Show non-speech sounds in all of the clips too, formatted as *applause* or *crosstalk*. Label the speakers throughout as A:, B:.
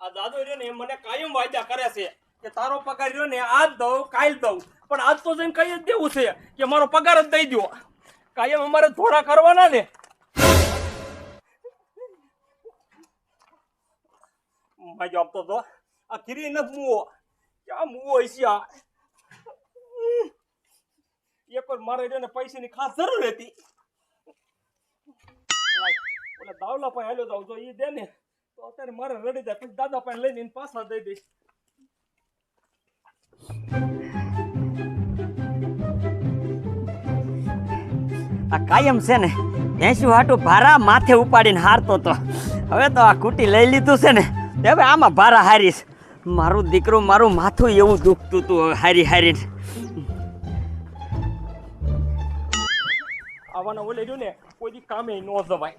A: આ દાદો રહ્યો ને મને કાયમ વાયદા કરે છે કે તારો પગાર રહ્યો ને આજ દઉં, કાલ દઉં. પણ આજ તો જઈને કઈ જ દેવું છે કે મારો પગાર જ દઈ દો કાયમ અમારે થોડા કરવાના ને. ભાઈ આપતો તો આ કિરી ન મુઓ ક્યાં મુઓ છે આ? એક વાર મારે ને પૈસાની ખાસ જરૂર હતી. ઓલા દાવલા પાસે હાલ્યો જાવ તો એ દે ને. તો અત્યારે મારે રડી જાય પછી દાદા પાસે લઈને પાછા દઈ દઈશ.
B: આ કાયમ છે ને ભેંસું હાટું ભારા માથે ઉપાડીને હારતો તો. હવે તો આ કુટી લઈ લીધું છે ને હવે આમાં ભારા હારીશ મારું દીકરું મારું માથું એવું દુખતું હતું હવે હારી હારીને.
A: આવાના ઓલે રહ્યું ને કોઈ કામે ન જવાય.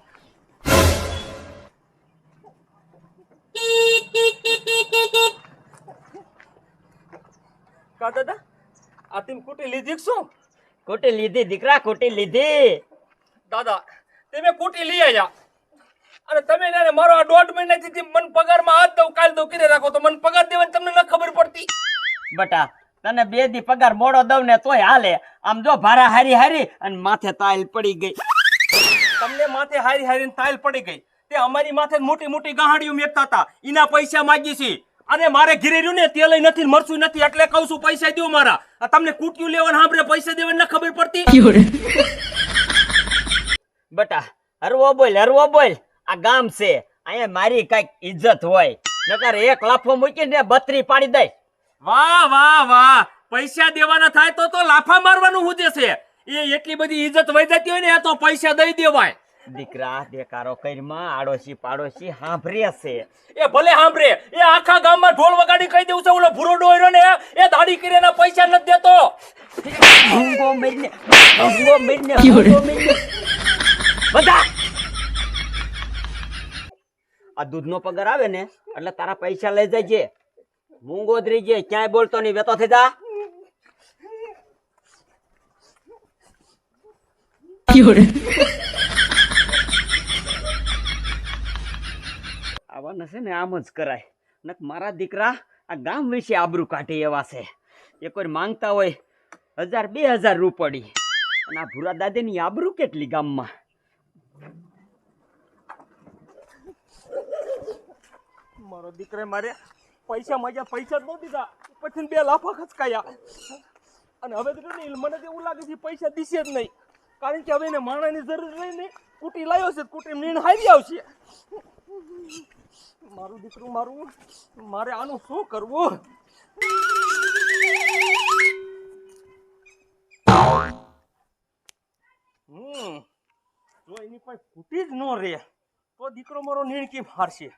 A: કા દાદા? આ તમે કુટી લીધી શું?
B: કુટી લીધી દીકરા કુટી લીધી.
A: દાદા તમે કુટી લઈ આવ્યા અને તમે એને મારો આ દોઢ મહિનાથી મન પગારમાં હાથ દઉં કાલ દઉં કરી રાખો તો મન પગાર દેવાની તમને ન ખબર પડતી.
B: બટા તને બે દી પગાર મોડો દઉં ને તોય હાલે. આમ જો ભારા હારી હારી અને માથે તાલ પડી ગઈ.
A: તમને માથે હારી હારી તાલ પડી ગઈ. તે અમારી માથે મોટી મોટી ગાહડીઓ મેકતા હતા. એના પૈસા માંગી છે. અને મારે ઘીરે રહ્યું ને તેલ નથી મરચું નથી એટલે કહું છું પૈસા દો મારા. તમને કુટિયું લેવાનું સાંભળે પૈસા દેવાની ન ખબર પડતી?
B: બટા હરવો બોલ હરવો બોલ. આ ગામ છે. અહીંયા મારી કંઈક ઇજ્જત હોય. નકર એક લાફો મૂકીને બત્રી પાડી દે
A: વાહ વાહ વાહ. પૈસા દેવાના થાય તો તો લાફા મારવાનું હું છે. એ એટલી બધી ઇજ્જત વહી જતી હોય ને એ તો પૈસા દઈ દેવાય.
B: દીકરા દેકારો કરીમાં આડોશી પાડોશી હાંભરે છે.
A: એ ભલે સાંભળે એ આખા ગામમાં ઢોલ વગાડી કહી દેવું છે ઓલો ભૂરો ડોયરો ને એ દાડી કરીને પૈસા નથી દેતો.
B: ભૂંગો મરીને ભૂંગો મરીને ભૂંગો મરીને. બધા! આ દૂધનો પગાર આવે ને એટલે તારા પૈસા લઈ જજે. મૂંગો દ્રીજે ક્યાંય બોલતો નહીં વેતો થઈ જા. આવા છે ને, આમ જ કરાય. ને મારા દીકરા આ ગામ વિશે આબરૂ કાઢે એવા છે. એ કોઈ માંગતા હોય હજાર બે હજાર રૂપડી અને આ ભૂરા દાદીની આબરૂ કેટલી ગામમાં?
A: મારો દીકરે મારે પૈસા મજા પૈસા જ ન દીધા. પછી બે લાફા ખચકાયા અને હવે તો નહીં મને તો એવું લાગે છે પૈસા દીશે જ નહીં. કારણ કે હવે એને માણાની જરૂર રહી નહીં કુટી લાવ્યો છે, કુટી નીણ હારી આવશે. મારું દીકરું મારું, મારે આનું શું કરવું? હમ, જો એની પાસે ફૂટી જ ન રહે, તો દીકરો મારો નીણકી હારશે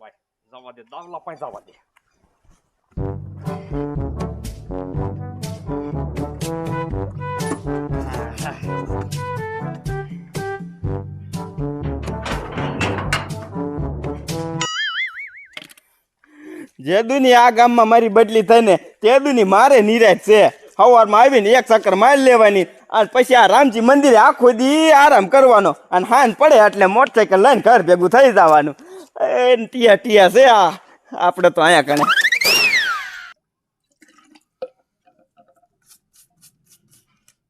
A: લાય જવા દે દાવલા પાસે જવા દે.
C: જેદુની આ ગામમાં મારી બદલી થઈને તેદુની મારે નિરાશ છે. સવારમાં આવીને એક ચક્કર મારી લેવાની અને પછી આ રામજી મંદિરે આખો દી આરામ કરવાનો અને હાન પડે એટલે મોટરસાઇકલ લઈને ઘર ભેગું થઈ જવાનું. એ ટીયા ટીયા છે આ. આપણે તો અહીંયા કણે.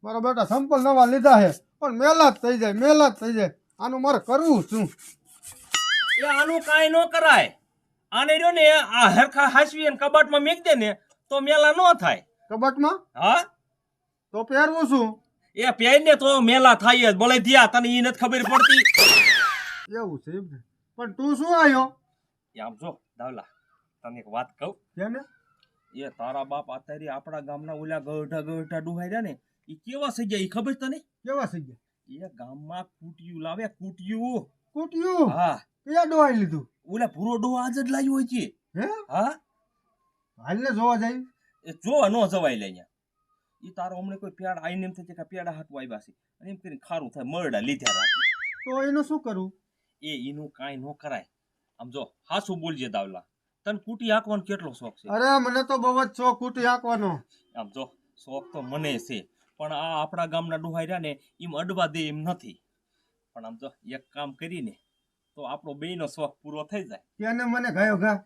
D: મારા બેટા સંપલ નવા લીધા છે પણ મેલા જ થઈ જાય મેલા જ થઈ જાય. આનું મારે કરવું શું?
A: એ આનું કાંઈ ન કરાય. આને રહ્યો ને આ હરખા હાસવી અને કબાટમાં મેક દે ને તો મેલા ન થાય.
D: કબાટમાં?
A: હા?
D: તો પહેરવું શું?
A: એ પહેર ને તો મેલા થાય જ. બોલે ધ્યા તને ઈ નથી ખબર પડતી.
D: એવું છે. પણ તું શું આવ્યો
A: એ આમ જો દાવલા તને એક વાત કહું.
D: કેને?
A: એ તારા બાપ અત્યારે આપણા ગામના ઓલા ગઢા ગઢા ડુહાઈ રહ્યા ને એ કેવા થઈ ગયા એ ખબર તને?
D: કેવા થઈ ગયા
A: એ ગામમાં કૂટિયું લાવે કૂટિયું.
D: કૂટ્યું
A: હા.
D: કયા ડોહાઈ લીધું?
A: ઓલા પૂરો ડોહા આજ જ લાવ્યો હોય છે
D: હે?
A: હા?
D: હાલને જોવા જાય
A: એ જોવા ન જવાય લે અહીંયા. એ તારો હમણે કોઈ પેડ આઈને એમ થાય કે પેડા હાટવા આવ્યા છે. અને એમ કરીને ખારું થાય મરડા લીધા રાખે.
D: તો એનું શું કરું?
A: એ એનું કાંઈ ન કરાય. આમ જો હાસું બોલજે દાવલા. તને કુટી હાંકવાનો કેટલો શોખ છે?
D: અરે મને તો બહુ જ શોખ કુટી હાંકવાનો.
A: આમ જો શોખ તો મને છે. પણ આ આપણા ગામના ડુહાઈ રહ્યા ને એમ અડવા દે એમ નથી. પણ આમ જો એક કામ કરીને તો આપણો બેયનો શોખ પૂરો થઈ જાય.
D: તેને મને ગયો ગા.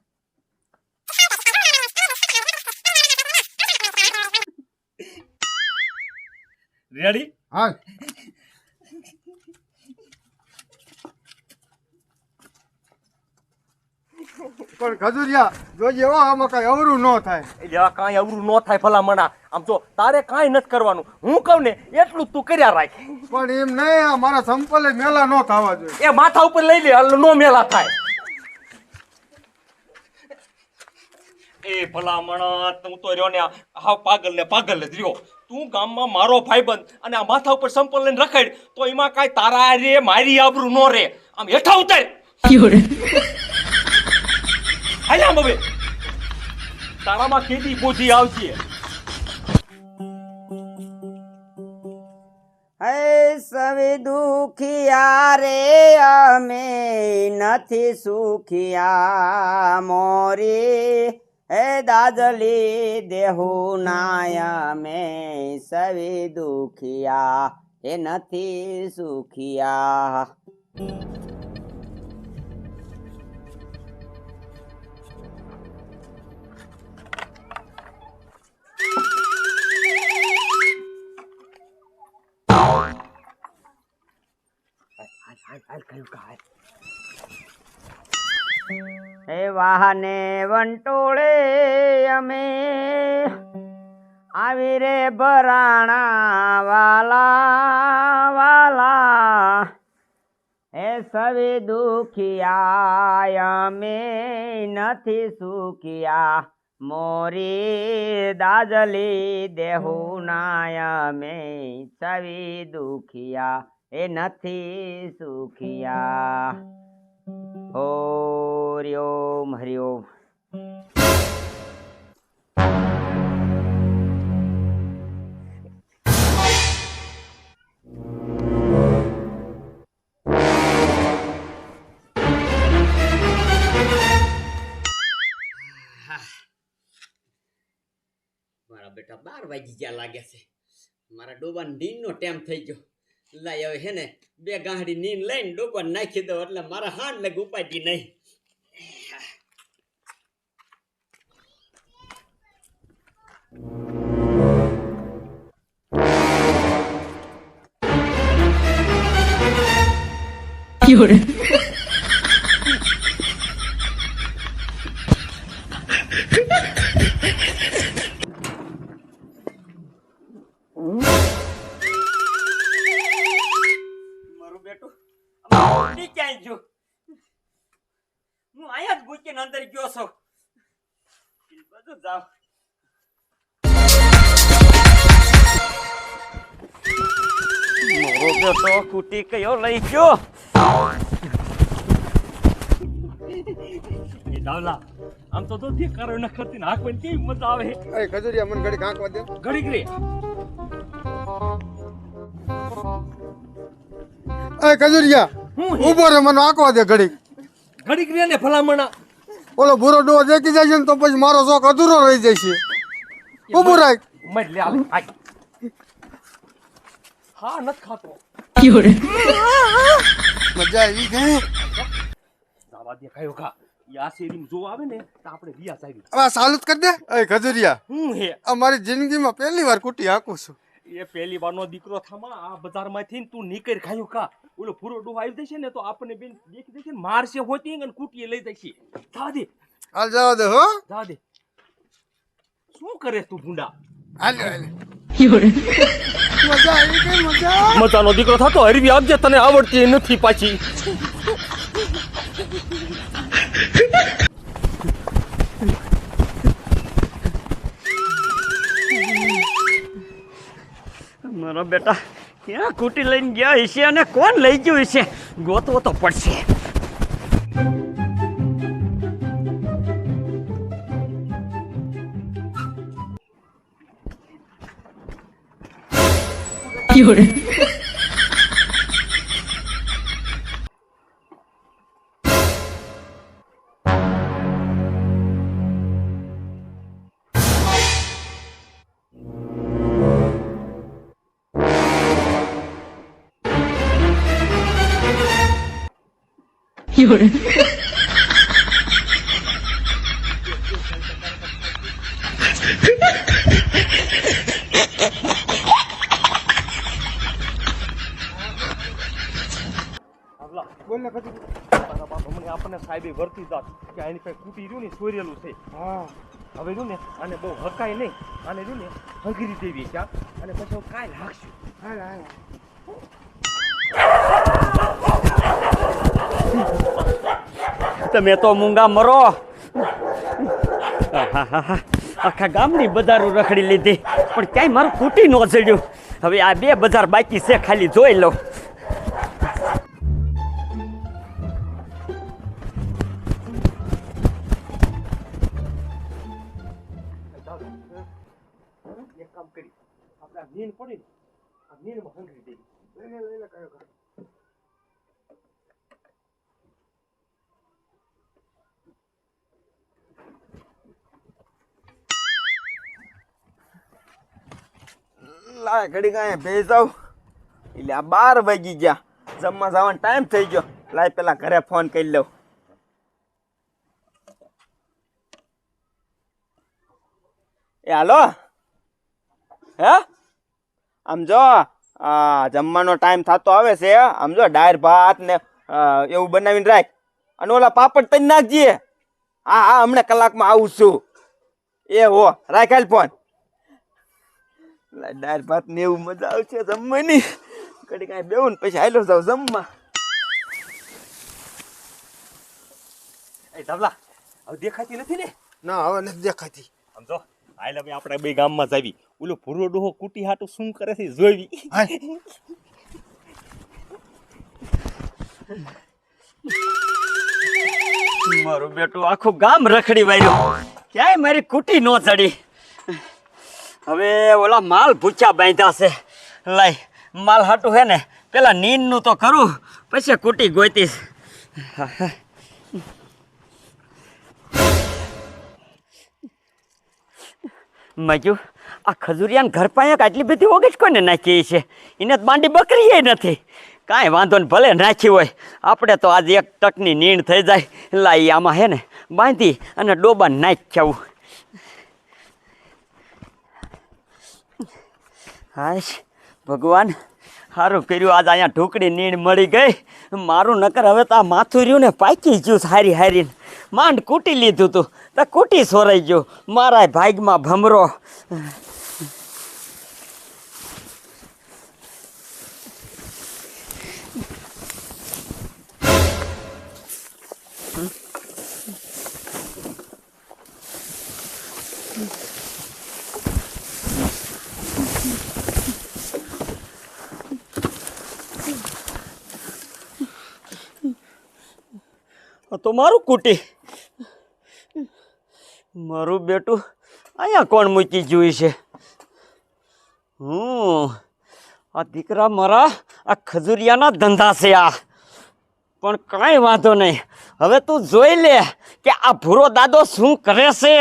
A: રેડી
D: હાલ. પણ ખજુરિયા જોજે હો આમાં કઈ અવરું ન થાય.
A: એટલે આ કાંઈ અવરું ન થાય ભલા મણા આમ જો તારે કાંઈ નથી કરવાનું. હું કહું ને એટલું તું કર્યા રાખ.
D: પણ એમ નહીં આ મારા સંપલે મેલા ન થવા જોઈએ.
A: એ માથા ઉપર લઈ લે નો મેલા થાય. એ ભલા મણા તું તો રહ્યો ને હા પાગલ ને પાગલ જ રહ્યો. તું ગામમાં મારો ભાઈબંધ અને આ માથા ઉપર સંપલ લઈને રખાડ તો એમાં કાંઈ તારા રે મારી આબરું નો રે. આમ હેઠા ઉતાર. હાલ આમ હવે. તારામાં કેદી બોધી આવશે.
B: સવે દુખિયા રે, અમે નથી સુખિયા મોરી. હે દાદલી દેહુ નાય, અમે સવે દુખિયા, એ નથી સુખિયા. હે વાહને વંટોળે અમે. આવી રે ભરાણા વાલા. વાલા હે સવે દુખિયા અમે નથી સુખિયા. મોરી દાજલી દેહુ નાય, અમે સવી દુખિયા. એ નથી સુખિયા. ઓમ. હરિ મારા બેટા બાર વાગી ગયા લાગે છે. મારા ડોબા નીંદ નો ટાઈમ થઈ ગયો. લાય હવે હે ને, બે ગાંહડી નીંદ લઈને ડોબા નાખી દો એટલે મારા હાથ લગ ઉપાડી નહીં. મારું ગુચીને અંદર ગયો છો બધું જાવ મારો બેટો કુટી કયો લઈ ગયો એ દાવલા આમ તો તો દેખાડો ન કરતી ને આંખ પણ કેવી મજા આવે
D: એ ખજુરિયા મને ઘડી કાંકવા દે
A: ઘડીક રે
D: એ ખજુરિયા
A: હું
D: ઊભો રે મને આંકવા દે ઘડી
A: ઘડીક રે ને ભલામણા.
D: ઓલો ભૂરો ડો દેખી જાય છે ને તો પછી મારો શોખ અધૂરો રહી જાય છે. ઉભું રાખ.
A: મત લે આલ હા નથી ખાતો.
D: મજા આવી ગઈ
A: દાવા દે કયો ખા ઈ આ જો આવે ને તો આપણે
D: આ ચાલુ કરી દે. એ ખજુરિયા
A: હું હે?
D: અમારી જિંદગીમાં પહેલી વાર કુટી આકું છું.
A: એ પહેલી વારનો દીકરો થામા આ બજારમાંથી ને તું નીકળ ખાયો ખા ઓલો પૂરો ડો આવી જશે ને તો આપણને બેન દેખી દેખી મારશે હોતી અને કુટીએ લઈ જશે. જા દે.
D: હાલ જવા દે હો.
A: જા દે. શું કરે તું ભૂંડા?
D: હાલ હાલ મજા આવી કે મજા.
A: મજાનો દીકરો થતો હરવી આપજે તને આવડતી નથી પાછી.
B: મારા બેટા ક્યાં કૂટી લઈને ગયા હશે અને કોણ લઈ ગયું હશે? ગોતવો તો પડશે.
D: You're બોલ ને કદી
A: તારા બાપ હમણાં આપણને સાહેબે વર્તી દાત કે આની પાસે કૂટી રહ્યું ને સોરેલું છે.
D: હા.
A: હવે જો ને આને બહુ હકાય નહીં. આને જો ને હગરી દેવી છે. અને પછી હું હાકશું હા
D: હાલ
B: તમે તો મૂંગા મરો. આખા ગામની બજારો રખડી લીધી. પણ ક્યાંય મારું ફૂટી ન ચડ્યું હવે આ બે બજાર બાકી છે, ખાલી જોઈ લો
A: નીંદ પડી ને આ નીંદમાં હંગરી દેવી
D: લઈને લઈને કયો કયો
C: લાય ઘડી કાંઈ ભેજ જાવ એટલે આ બાર વાગી ગયા. જમવા જવાનો ટાઈમ થઈ ગયો. લાય, પેલા ઘરે ફોન કરી લઉં. એ, હાલો? હે? આમ જો જમવાનો ટાઈમ થતો આવે છે. આમ જો, ડાયર ભાત ને એવું બનાવીને રાખ. અને ઓલા પાપડ તઈ નાખજે. હા હા હમણાં કલાકમાં આવું છું. એ હો, રાખ ફોન દાળ ભાત ને એવું મજા આવશે જમવાની. કડી કાંઈ બેવું ને પછી હાલો જાવ જમવા.
A: એ ધવલા હવે દેખાતી નથી ને?
D: ના હવે નથી દેખાતી.
A: સમજો હાલ હવે આપણે બે ગામમાં જાવી ઓલો ભૂરો ડોહો કુટી હાટું શું કરે છે જોઈવી
B: મારું બેટું આખું ગામ રખડી વાળ્યું. ક્યાંય મારી કુટી ન ચડી. હવે ઓલા માલ ભૂચા બાંધ્યા છે. લઈ માલ હાટું હે ને, પેલા નીંદનું તો કરું પછી કૂટી ગોતીશ. મજુ, આ ખજુરિયાન ઘર પાસે આટલી બધી ઓગજ કોને નાખી છે? એને માંડી બકરી નથી. કાંઈ વાંધો ને ભલે નાખી હોય. આપણે તો આજે એક ટકની નીણ થઈ જાય. લાઈ આમાં હે ને, બાંધી અને ડોબા નાખ્યાવું હાશ ભગવાન સારું કર્યું. આજ અહીંયા ઢોકળી નીણ મળી ગઈ. મારું નકર હવે તો આ માથું રહ્યું ને પાકી ગયું હારી હારીને. માંડ કૂટી લીધું તું. તો કૂટી સોરાઈ ગયું. મારા ભાગમાં ભમરો. આ તો મારું કુટી. મારું બેટું અહીંયા કોણ મૂકી જોઈ છે? હું આ દીકરા મારા આ ખજૂરિયાના ધંધા છે આ. પણ કાંઈ વાંધો નહીં. હવે તું જોઈ લે કે આ ભૂરો દાદો શું કરે છે.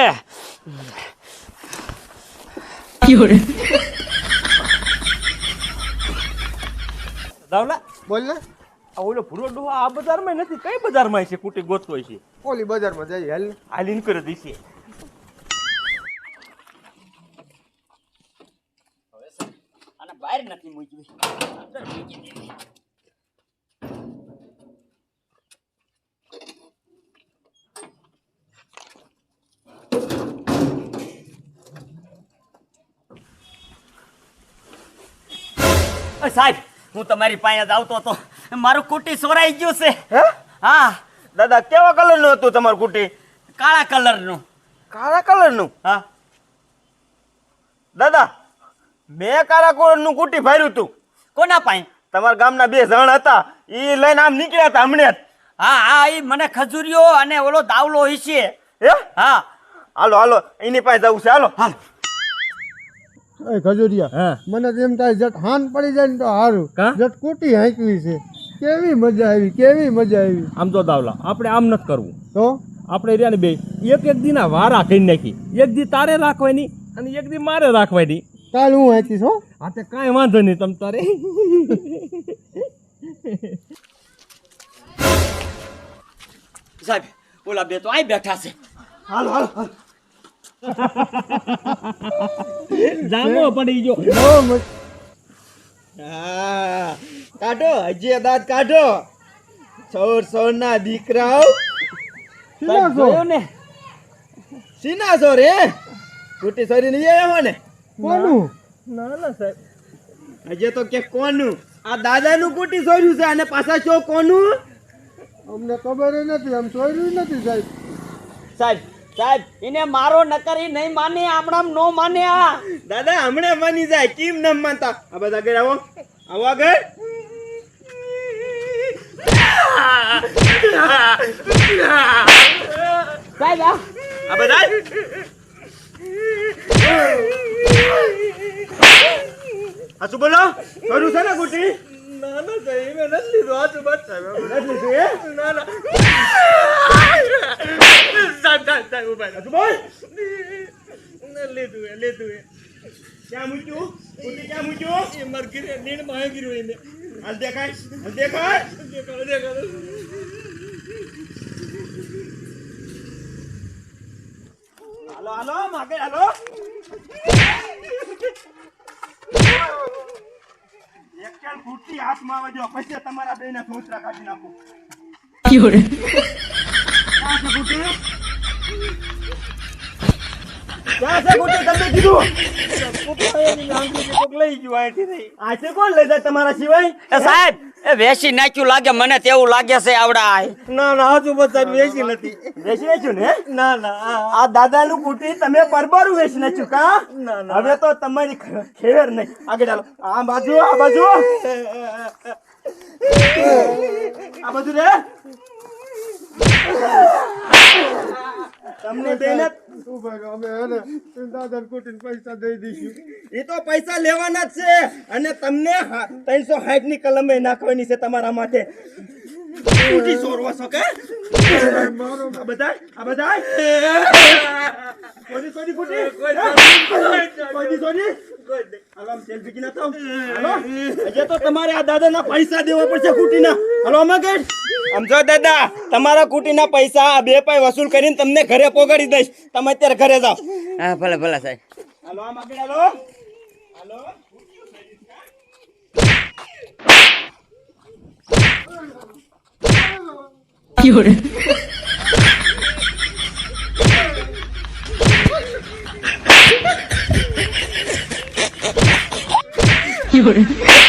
B: *laughs*
A: દાવલા?
D: બોલ ને.
A: આ ઓલો ભૂરો ડોહો આ બજારમાં નથી કઈ બજારમાં છે કુટી ગોતતો હોય છે?
D: ઓલી બજારમાં જઈ હાલ.
A: હાલીન કરી દઈશે.
B: અને બહાર નથી મૂકવી અંદર મૂકી દેવી. સાહેબ હું તમારી પાસે જ આવતો હતો. મારું કુટી સોરાઈ ગયું છે.
C: હે?
B: હા.
C: દાદા કેવા કલરનું હતું તમારું કુટી?
B: કાળા કલરનું
C: કાળા કલરનું
B: હા.
C: દાદા મેં કાળા કલરનું કુટી ભર્યું હતું.
B: કોના પાસે
C: તમારા ગામના બે જણ હતા. એ લઈને આમ નીકળ્યા હતા હમણાં જ.
B: હા હા એ મને ખજૂરીઓ અને ઓલો દાવલો હોય છે.
C: હે?
B: હા.
C: હાલો હાલો એની પાસે જવું છે. હાલો.
B: હાલ.
D: એ ખજૂરિયા મને તો એમ થાય જટ હાન પડી જાય ને તો સારું? જટ કુટી હાંકવી છે. કેવી મજા આવી કેવી મજા આવી?
A: આમ તો દાવલા આપણે આમ નથી કરવું.
D: તો?
A: આપણે રહ્યા ને બે એક એક દી ના વારા કરી નાખી. એક દી તારે રાખવાની અને એક દી મારે રાખવાની.
D: કાલ હું વાંચીશ હો?
A: આ તે કાંઈ વાંધો નહીં તમ તારે.
B: સાહેબ ઓલા બે તો અહીં બેઠા છે.
D: હાલો હાલો હાલો. *laughs*
A: જામો પડી ગયો.
C: હા કાઢો હજી દાંત કાઢો. સોર સોર ના દીકરાઓ
D: છો?
B: ને?
C: સીના છો રે કુટી સરી નહીં આવ્યો ને
D: કોનું?
A: ના ના સાહેબ.
C: હજી તો કે કોનું? આ દાદાનું કુટી સોર્યું છે અને પાછા છો કોનું?
D: અમને ખબર નથી આમ સોર્યું નથી સાહેબ.
B: સાહેબ સાહેબ એને મારો નકર ઈ નહીં માને આપણા નો માને આ.
C: દાદા હમણાં માની જાય કેમ ન માનતા? આ બધા આગળ આવો. આવો આગળ.
B: સાહેબ આ.
C: બધા? આ શું બોલો? કરું છે ને કુટી
A: ના ના સાહેબ મેં નથી લીધું. હાચું બસ સાહેબ
C: નથી લીધું એ?
A: ના ના સાહેબ સાહેબ સાહેબ ઊભા
C: આ શું બોલ
A: લીધું એ લીધું એ.
C: ક્યાં મૂક્યું? કુટી ક્યાં મૂક્યું?
A: એ માર નીણમાં ગીર્યું એને.
C: હાલ દેખાય હાલ દેખાય.
A: દેખાડો દેખાડો.
C: હાલો હાલો માગે હાલો એક ક્ષણ કુટી હાથમાં આવજો. પછી તમારા કાઢી નાખું.
A: લઈ
C: તમારા સિવાય?
B: સાહેબ એ વેસી નાખ્યું લાગે મને તેવું લાગે છે આવડા
A: ના ના હજુ બધા વેસી વેચી નથી.
C: વેસી નાખ્યું ને?
A: ના ના આ
C: દાદા નું કુટી તમે પરબારું વેસી નાખ્યું કા?
A: ના, ના.
C: હવે તો તમારી ખેર નહીં. આગળ ચાલો. આ બાજુ આ બાજુ. આ બાજુ રે. તમને બેને
D: અમે દાદા કુટીને પૈસા દઈ દઈશું
C: એ તો પૈસા લેવાના જ છે. અને તમને ત્રણસો સાઠની કલમે નાખવાની છે તમારા માથે કુટી સોરવો છો કે આ બધા? આ બધા? સોરી સોરી કુટી સોરી સોરી. હાલો આમ તેલ ભીગી ના થાવ. તો તમારે આ દાદાના પૈસા દેવા પડશે કુટીના હાલો આમાં ગઈ આમ જો દાદા તમારા કુટીના પૈસા આ બે પાય વસૂલ કરીને તમને ઘરે પોગાડી દઈશ તમે અત્યારે ઘરે જાઓ
B: હા ભલે ભલે સાહેબ
C: હાલો આમ આગળ હાલો હાલો
E: Fiore.